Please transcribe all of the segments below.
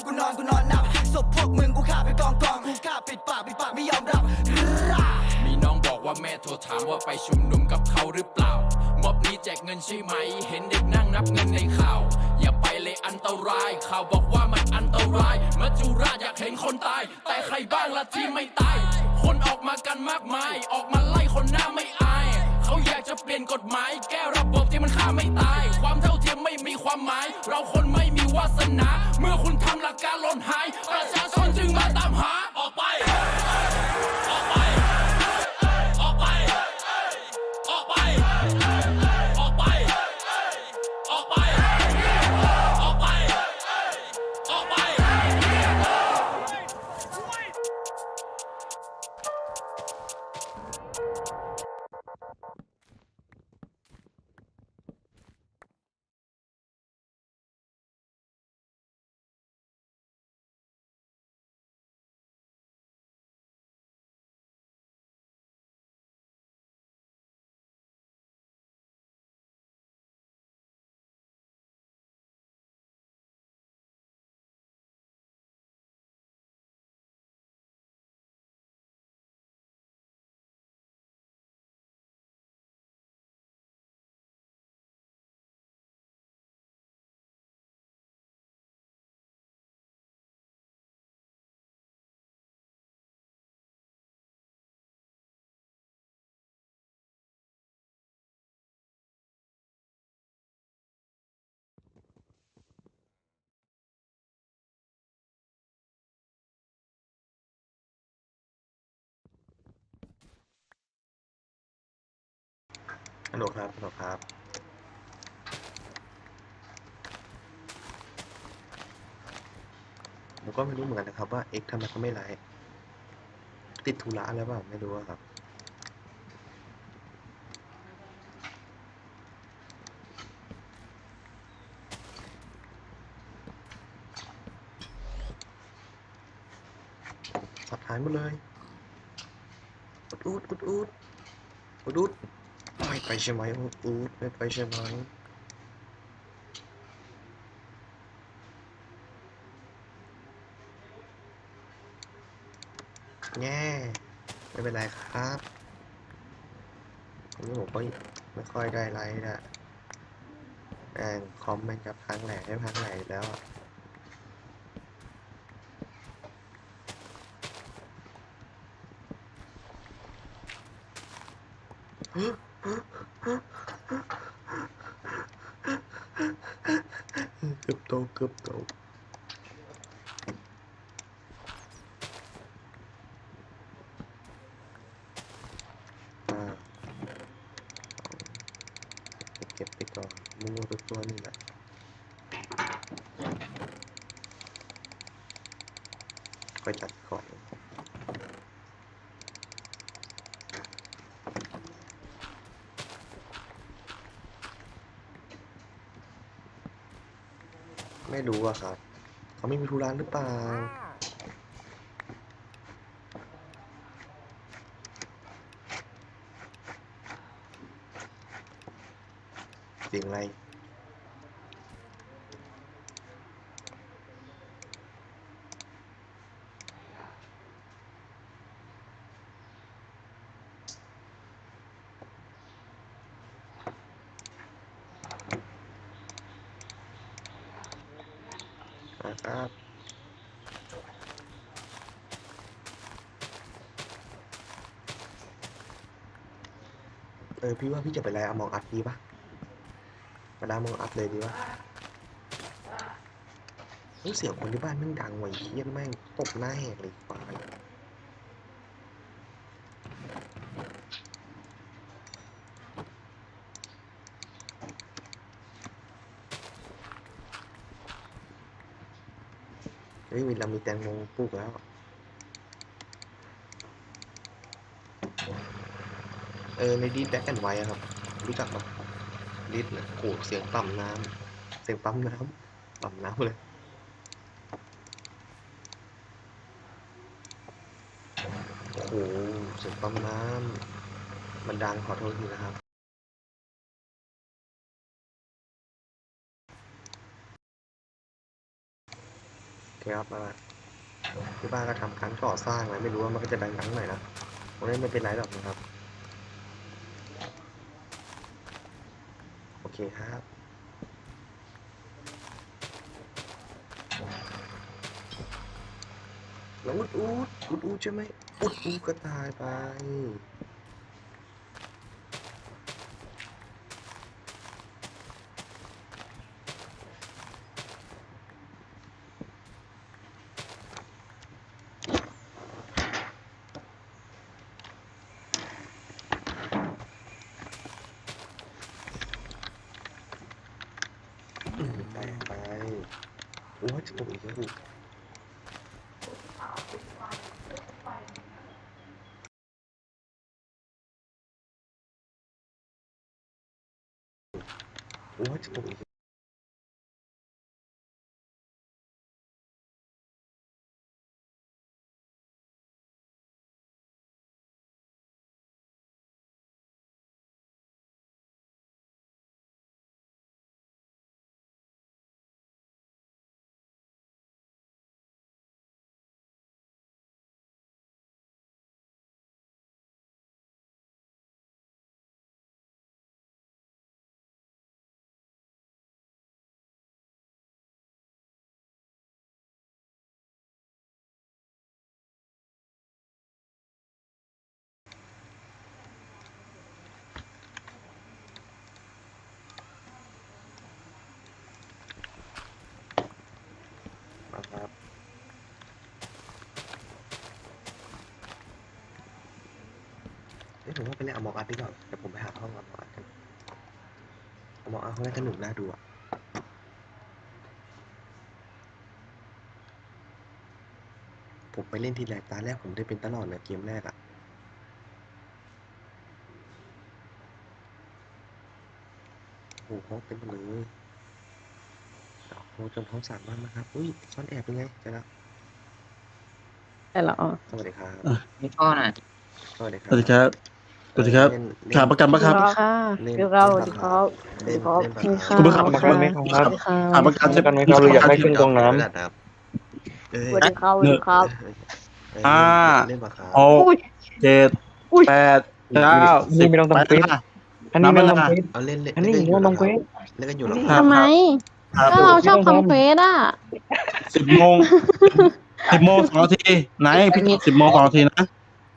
องกูนอนกูนอนนับศพพวกมึงกูฆ่าไปกองกองกูฆ่าปิดปากปิดปากไม่ยอมรับมีน้องบอกว่าแม่โทรถามว่าไปชุมนุมกับเขาหรือเปล่า มอบนี้แจกเงินใช่ไหม เห็นเด็กนั่งนับเงินในข่าว อย่าไปเลยอันตราย ข่าวบอกว่ามันอันตรายมัจจุราชอยากเห็นคนตาย แต่ใครบ้างละที่ไม่ตาย คนออกมากันมากมาย ออกมาไล่คนหน้าไม่อายเขาอยากจะเปลี่ยนกฎหมาย แก้ระบบที่มันฆ่าไม่ตาย ความเท่าเทียมไม่มีความหมาย เราคนไม่มีวาสนา เมื่อคุณท ฮัลโหลครับฮัลโหลครับ ผมก็ไม่รู้เหมือนกันนะครับว่าเอ็กทำไมเขาไม่ไลฟ์ติดธุระแล้วเปล่าไม่รู้ครับสับหายหมดเลยอุดอูดอุดอูดอุดอูด ไปใช่ไหมอุดอูดไม่ไปใช่ไหมแง่ไม่เป็นไรครับวันนี้ผมก็ไม่ค่อยได้ไลฟ์นะแม่งคอมแม่งจะพังแหลกได้พังแหลกอีกแล้วอะ Crypto, crypto. À. Kẹp cái trò, mua được tôi như vậy. ก็จัดก่อน ไม่รู้อะครับ เขาไม่มีธุระหรือเปล่า เสียงอะไร นะครับเออพี่ว่าพี่จะไปไลน์อมองอัดดีปะไปไลน์อมองอัดเลยดีปะเฮ้เสียงคนที่บ้านแม่งดังไว้เยี่ยนแม่งตบหน้าแหกเลยควาย เฮ้ยมีเรามีแตงโมปลูกแล้วเออในดีแบ็กแอนไว้ครับ รู้จักปะลิดนะโอ้เสียงปั๊มน้ำเสียงปั๊มน้ำปั๊มน้ำเลยโอ้โหเสียงปั๊มน้ำมันดังขอโทษทีนะครับ เคครับมาที่บ้านก็ทำการก่อสร้างอะไรไม่รู้ว่ามันก็จะดังดังๆหน่อยนะตรงนี้ไม่เป็นไรหรอกนะครับ โอเคครับแล้วอุดอุดอุดอุดใช่ไหมอุดอุดก็ตายไป 활축하고 있고 활축하고 있고 เอ้ยผมว่าไปเล่นอมองอัดดีกว่าเดี๋ยวผมไปหาห้องอมองอัดกันอมองอัดห้องแรกก็หนุกน่าดูอะผมไปเล่นทีแรกตาแรกผมได้เป็นตลอดเลยเกมแรกอะโอ้โหห้องเต็มหมดเลยโอ้โหจนท้องสามบ้านนะครับ อุ้ยซ่อนแอบเป็นไงเจอแล้วแต่ละอ๋อสวัสดีครับ มีพ่อน่ะสวัสดีคสรับวัสดีครับ สวัสดีครับเล่นเล่นขาประกันปะครับสวัสดีค่ะเล่นเดี๋ยวเราเล่นสวัสดีครับเล่นสวัสดีครับเล่นขอบปากคุณกาค่ะคุณครับสวัสดีค่ะขาประกันจะกันไหมครับหรืออยากได้ขึ้นตรงน้ำเอ้ยสวัสดีครับสวัสดีครับเอ้ยอ่าเล่นปากกาหกอุ้ยเจ็ดอุ้ยแปดเก้านี่สิบไม่ต้องทำไปเควสอะอันนี้ไม่น้ำต้องมันทำเควสเอาเล่นเล่นอันนี้เล่นหนูว่าน้องเกรซเล่นกันอยู่เหรอครับทำไมครับก็เราชอบทำเควสอะสิบโมงสิบโมงสองนาทีไหนพี่สิบโมงสองนาทีนะ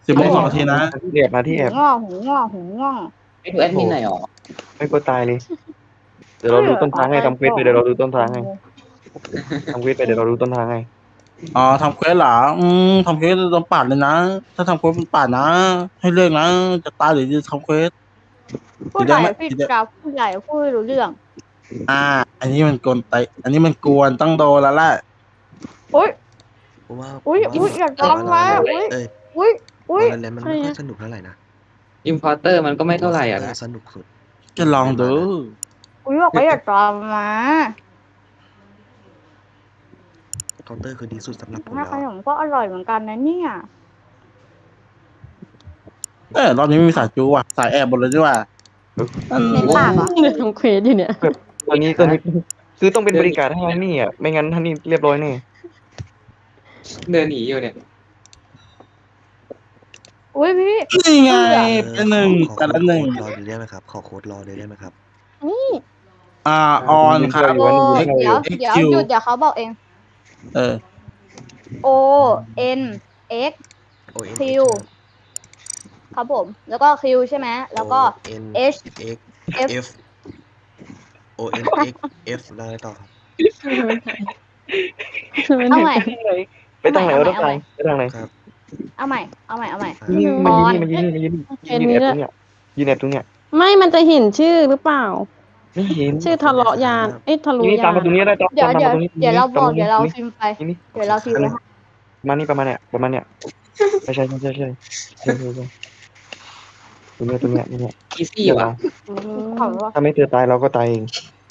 สิบโมงสองนาทีนะที่แอบมาที่แอบง่อหูง่อหูง่อไม่ดูแอดมินหน่อยหรอไม่กลัวตายเลยเดี๋ยวเราดูต้นทางให้ทำเควสไปเดี๋ยวเราดูต้นทางให้ทำเควสไปเดี๋ยวเราดูต้นทางให้อ๋อทำเควสเหรออืมทำเควสต้องปาดเลยนะ ถ้าทำเควสเป็นปาดนะ ให้เลือกนะ จะตายหรือจะทำเควส ผู้ใหญ่ผิดกับผู้ใหญ่พูดไม่รู้เรื่อง อ่า อันนี้มันกวนไตอันนี้มันกวนต้องโดนแล้วแหละอุ้ยเพราะว่าอุ๊ยผมอุ๊ยอย่าว่าทำนะอุ๊ยเอ้ย อุ้ยอุ้ยวันแรกมันไม่ค่อยสนุกเท่าไหร่นะอิมพอร์เตอร์มันก็ไม่เท่าไหร่อะเอนะอสนุกสุด จะลองดูอุ้ยบอกว่าอย่าตามมาเคาน์เตอร์คือดีสุดสำหรับผมถ้าแล้วขนมก็อร่อยเหมือนกันนะเนี่ย เออรอบนี้ไม่มีสายจูว่ะสายแอบบนเลยดีกว่าอืมเน้นปากเหรอเนี่ยทำเควสอยู่เนี่ย ตัวนี้ตัวนี้คือต้องเป็นบริการให้อันนี่อะ ไม่งั้นท่านนี่เรียบร้อยแน่เดินหนีอยู่เนี่ย อุ้ยพี่นี่ไงเออเป็นหนึ่งขอแต่ละหนึ่งขอโค้ดรอเลยได้ไหมครับ ขอโค้ดรอเลยได้ไหมครับนี่อ่าออนครับ โอเดี๋ยว เดี๋ยว XQ หยุดเดี๋ยวเขาบอกเอง เออ O N X O N Q ครับผม แล้วก็ Q ใช่ไหม แล้วก็ N H X F F O N X F แล้วอะไรต่อครับเอาใหม่ไปทางไหนเอาเราใหม่ต้องไปทางไหน เอาใหม่ เอาใหม่ เอาใหม่มันยืนนี่มันยืนนี่มันยืนนี่ยืนแอบตรงเนี้ยยืนแอบตรงเนี้ยไม่มันจะเห็นชื่อหรือเปล่า ไม่เห็นชื่อทะเลาะยานเอ๊ะทะลุนี่ยาตามมาตรงนี้ได้ตามเดี๋ยวมาเดี๋ยวเดี๋ยวเราบอกเดี๋ยวเราซิมไปเดี๋ยวเราซิมพ์ไปมานี่ประมาณเนี้ยประมาณเนี้ยไม่ใช่ไม่ใช่ใช่ใช่ใช่ใช่ตรงเนี้ยตรงเนี้ยตรงเนี้ยคิซี่วะถ้าไม่เจอตายเราก็ตายเอง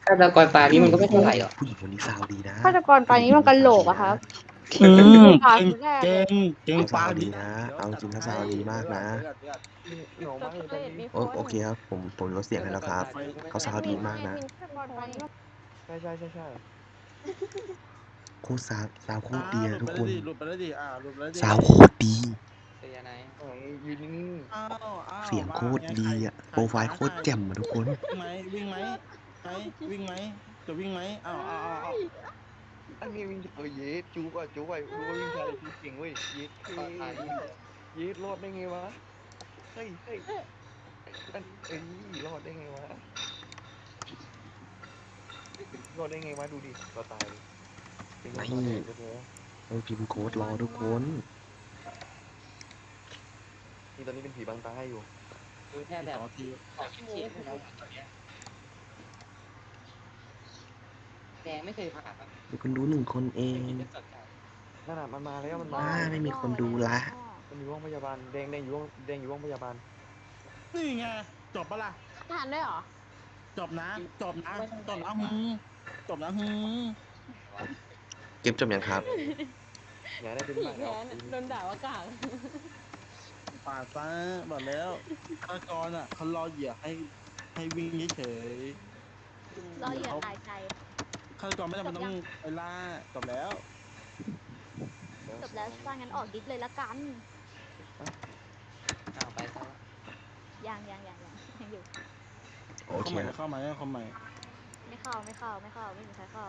ฆาตกรปลานี้มันก็ไม่เท่าไหร่หรอกผู้หญิงคนนี้ซาวดีนะฆาตกรปลานี้มันกระโหลกอะครับ อืมปาเก่กงแรกเก่งเก่งเขาปาซาวดีดีนะ เอาจริงเขาซาวดีมากนะ โอโอเคครับ ผมผมลดเสียงให้แล้วครับ เขาซาวดีมากนะใช่ใช่ใช่ใช่โคตรสาวสาวโคตรดีอะทุกคน หลุดไปแล้วดิอ่าหลุดไปแล้วดิสาวโคตรดีเป็นยังไงเอ้ยยืนนิ่งอ้าวอ้าวเสียงมาโคตรไงดีใคอะใคโปรไฟล์โคตรแจ่มอะทุกคน วิ่งไหมวิ่งไหมไหมวิ่งไหมจะวิ่งไหมอ้าวอ้าวอ้าว อ้าวๆอันนี้วิ่งเออเย็ดจูบอะจูบไปดูว่าวิ่งชายจูบเก่งเว้ยเย็ดเอ้ยเย็ดรอดได้ไงวะเฮ้ยเฮ้ยอันเอ้ยรอดได้ไงวะรอดได้ไงวะดูดิเราตายเป็นไงไม่รอดได้ไงแท้เออพิมพ์โค้ดรอทุกคนๆนี่ตอนนี้เป็นผีบังตาให้อยู่ดูแค่แบบสองนาทีสองชิ้นๆแล้วตอนเนี้ยแดงไม่เคยผ่านอะ มีคนดูหนึ่งคนเองไม่ได้สนใจนั่นน่ะมันมาแล้วมันมาอ่าไม่มีคนดูละ มันอยู่ห้องพยาบาลแดงแดงอยู่ห้องแดงอยู่ห้องพยาบาลนี่ไงจบปะล่ะทานด้วยเหรอ จบนะจบนะจบนะหืมจบนะหืมเก็บจบยังครับ อย่าได้เป็นผีมากแค้นโดนด่าว่ากากปาดซะบอกแล้วฆาตกรอะเขารอเหยื่อให้ให้วิ่งเฉยรอเหยื่อตายใจๆ ฆาตกรไม่จำเป็นต้องไปล่าจบแล้วจบแล้วสร้างงั้นออกดิสเลยละกันเอาไปซะยังยังยังยังยังอยู่ โอเข้าเค ใหม่ครับเข้าใหม่เข้าใหม่ไม่เข้าไม่เข้าไม่เข้าไม่มีใครเข้า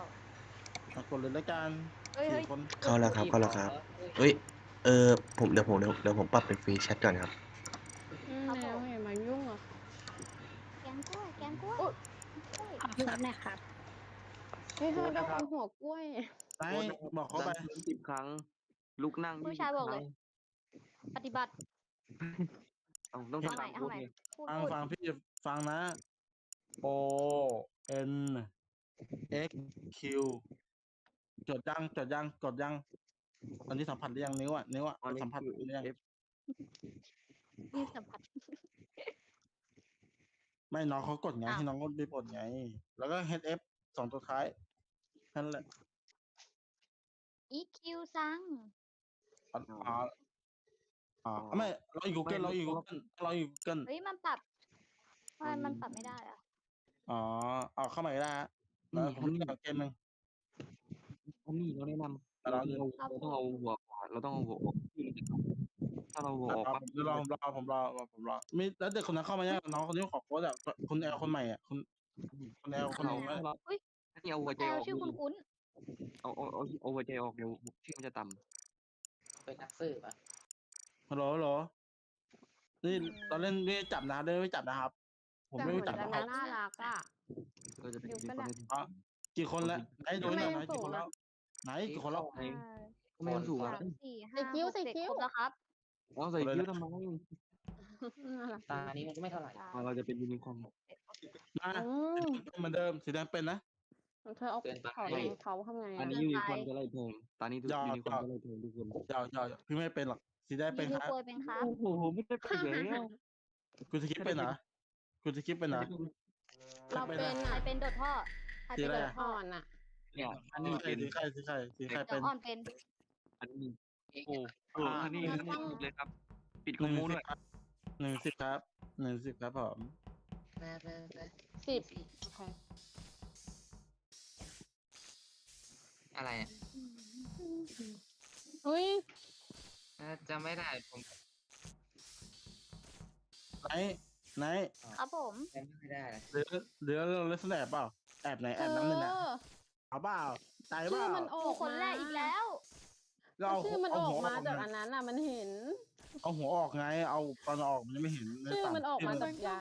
อะกดเลยแล้วกันเฮ้ยเฮ้สี่ยคนเข้าแล้วครับ เข้าแล้วครับเอ้ย เออ ผมเดี๋ยวผมเดี๋ยวเดี๋ยวผมปรับเป็นฟรีแชทก่อนครับ อืมแล้วอย่ามายุ่งอะแกงกล้วยแกงกล้วยกล้วยขอโทษนะครับ เฮ้ยเธอโดนหัวกล้วยไหนบอกเขาไปสิบครั้ง ลุกนั่งผู้ชายบอกเลย ปฏิบัติ เอาต้องเอาทำใหม่ตามเอาพูดใหม่ไงพูดฟังพูดฟังพี่ฟังนะ O N X Q จดยังจดยังกดยัง ตอนนี้สัมผัสหรือยังนิ้วอะนิ้วอะตอนนี้สัมผัสคือหรือยัง F นี่สัมผัสไม่น้องเขากดไงอ้าวให้น้องก็ได้กดไง แล้วก็ H F สองตัวท้าย นั่นแหละอีคิวซังอ๋ออ๋ออ๋อไม่เราอยู่ Google เราอยู่ Google เราอยู่ Google เฮ้ยมันปรับทำไมมันปรับไม่ได้อะอ๋อเอาเข้ามาก็ได้ฮะแล้วผมเล่นเกมหนึ่ง อันนี้เราแนะนำแต่เรา เราต้องเอาเราต้องเอาหัวออกเราต้องเอาหัวออกที่มันจะเข้าถ้าเราหัวออกรอปั๊บผมรอผมรอผมรอผมรอมีแล้วเด็กคนนั้นเข้ามายังน้องคนนี้ขอโค้ดอะคุณแอลคนใหม่อะคุณคุณแอลคนเรานี้เราอัน นี้เอาหัวใจแออลอกชื่อคุณคุ้นเอาเอาเอาเอาหัวใจออกเดี๋ยวชื่อมันจะต่เป็นนักสืบอะฮัลโหลฮัลโหลนี่เราเล่นไม่จับนะเล่นไม่จับนะครับ ผมไม่จับนะครับน่ารักอะำเราจะเป็นเดี๋ยวมีก็คนได้เล่นอ๋อกี่คนแล้วไหนดูหน่อยไหนกี่คนแล้วไหนกี่คนแล้วใช่ทำไมมันสูงสาอะมสี่ห้าใส่คิ้วหกใส่เจ็ดคิ้ว ครบแล้วครับเอาใส่คิ้วทำไมน่ารักตานี้มันก็ไม่เท่าไหร่ อ่าเราจะเป็นยูนิคอร์น มาอืมเหมือนเดิมสีแดงเป็นนะ เธอเอาขอแรงเขาทำไงอันอะนี้ยูนิคอร์นจะไล่แทงตอนนี้ทุกยอด ยูนิคอร์นยอดจะไล่แทงทุกคนยาวยาวพี่ไม่เป็นหรอกสีแดงเป็นมีคลูกรับโปรยเป็นครับ โอ้โหไม่ได้เป็นแล้วคุณสกิปเป็นนะคุณสกิปเป็นนะ เราเป็น ใครอะเป็นโดดท่อ ใครเป็นสีอะไรโดดอะท่ออ่อนอะ เนี่ยอันสีนี้ใครเป็นสีใครสีใครสีใครเดี๋เป็ยวนอ่อนเป็น อันนี้โอ้โหอ่าอันนี้อันนี้ถูกเลยครับ ปิดหคอมนึ่งมูสิด้บวยครับหนึ่งสิบครับหนึ่งสิบครับผมสิบโอเค อะไรอะอุ้ยจะไม่ได้ผมไหนไหนครับผมจำไม่ได้เลยเหลือเหลือเราเล่นแอบเปล่าแอบไหนแอบน้ำหนึ่งนะเออเอาเปล่าตายเปชื่อล่ามันอดูอกคนแรกอีกแล้วก็เอาชื่อมันเอาออหักวอมาอกจากไงอันนั้นอะมันเห็น เอาหัวออกไง เอาตอนออกมันยังไม่เห็นในชื่อฝั่งมันออกที่มามันจากยา